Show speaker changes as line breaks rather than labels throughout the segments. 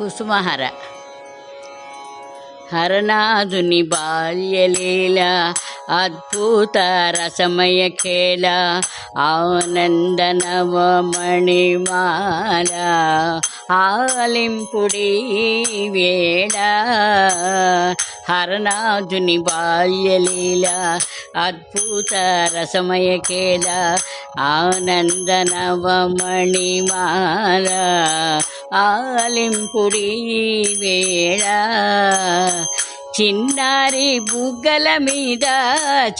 కుసుమహర. హరనాథుని బాల్యలీల అద్భుత రసమయ ఖేళ ఆనంద నవమణిమాల ఆలింపుడి వేళ. హరనాథుని బాల్యలీల అద్భుత రసమయ ఖేల ఆనంద నవమణిమాల ఆలింపుడి వేళ చిన్నారి బుగ్గల మీద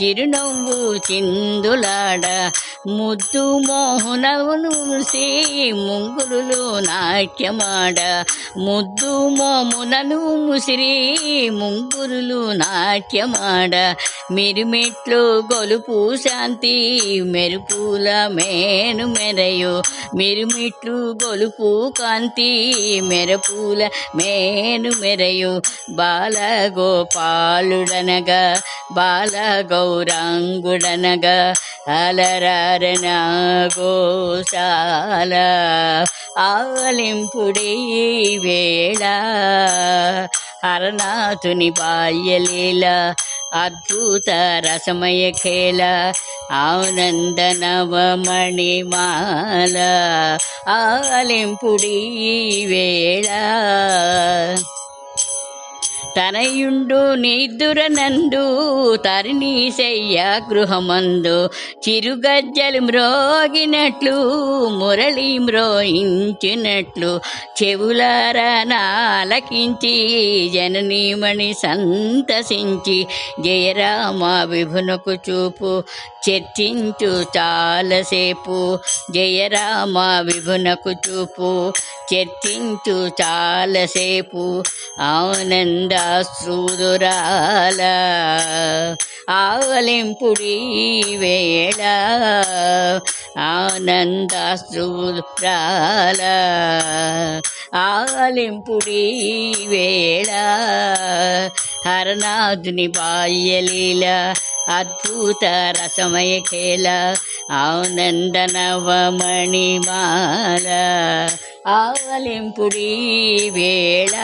చిరునవ్వు చిందులాడ. ముద్దు మోహనవును శ్రీ ముంగురులు నాట్యమాడ. ముద్దు మోమునను ముసిరి ముంగురులు నాట్యమాడ. మిరుమెట్లు గొలుపు శాంతి మెరుపుల మేను మెరయు. మిరుమిట్లు గొలుపు కాంతి మెరుపుల మేను మెరయు. బాలగో గోపాలుడనగా బాల గౌరాంగుడనగా అలరారణ గోశాల ఆలింపుడి వేళ హరనాథుని బాల్యలీల అద్భుత రసమయ ఖేల ఆనంద నవమణిమాల ఆలింపుడి వేళ. తనయుండు నిద్దురనందు తరిణి శయ్య గృహమందు చిరుగజ్జలు మ్రోగినట్లు మురళి మ్రోయించినట్లు చెవులార నాలకించి జననీమణి సంతసించి జయరామ విభునకు చూపు చర్చించు చాలసేపు జయరామ విభునకు చూపు చర్చించు చాలసేపు ఆనంద సూదురాల ఆవలింపుడి వేళ ఆనంద ఆలింపుడి వేళ హరనాథుని బాల్యలీల అద్భుత రసమయ ఖేల ఆనందనవమణిమాల ఆవలింపుడి వేళ.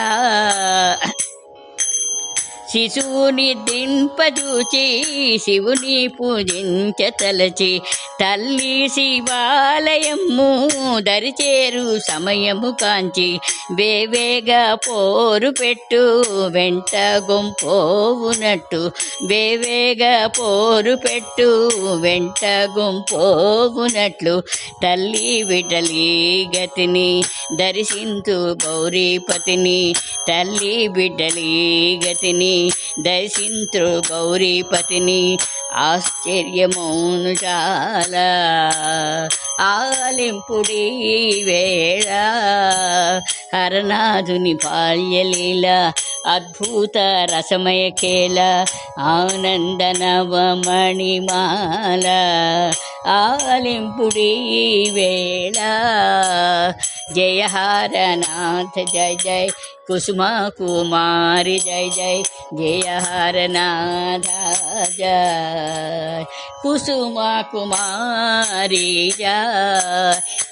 శిశువుని దింపజూచి శివుని పూజించతలచి తల్లి శివాలయము దరిచేరు సమయము కాంచి. వేవేగా పోరు పెట్టు వెంట గుంపోవునట్టు వేవేగా పోరు పెట్టు వెంట గుంపోవునట్లు తల్లి విడలి గతిని దర్శించు గౌరీపతిని. తల్లి బిడ్డలి గతిని దర్శించు గౌరీపతిని. ఆశ్చర్యమౌను చాలా. ఆలింపుడి వేళ. హరనాథుని బాల్యలీల అద్భుత రసమయ కేళ ఆనందనవమణిమాల. ఆలింపుడి వేళ. जय हर नाथ, जय जय कुसुमा कुमार, जय जय जय हारनाथ जय कुसुमा कुमारी, जय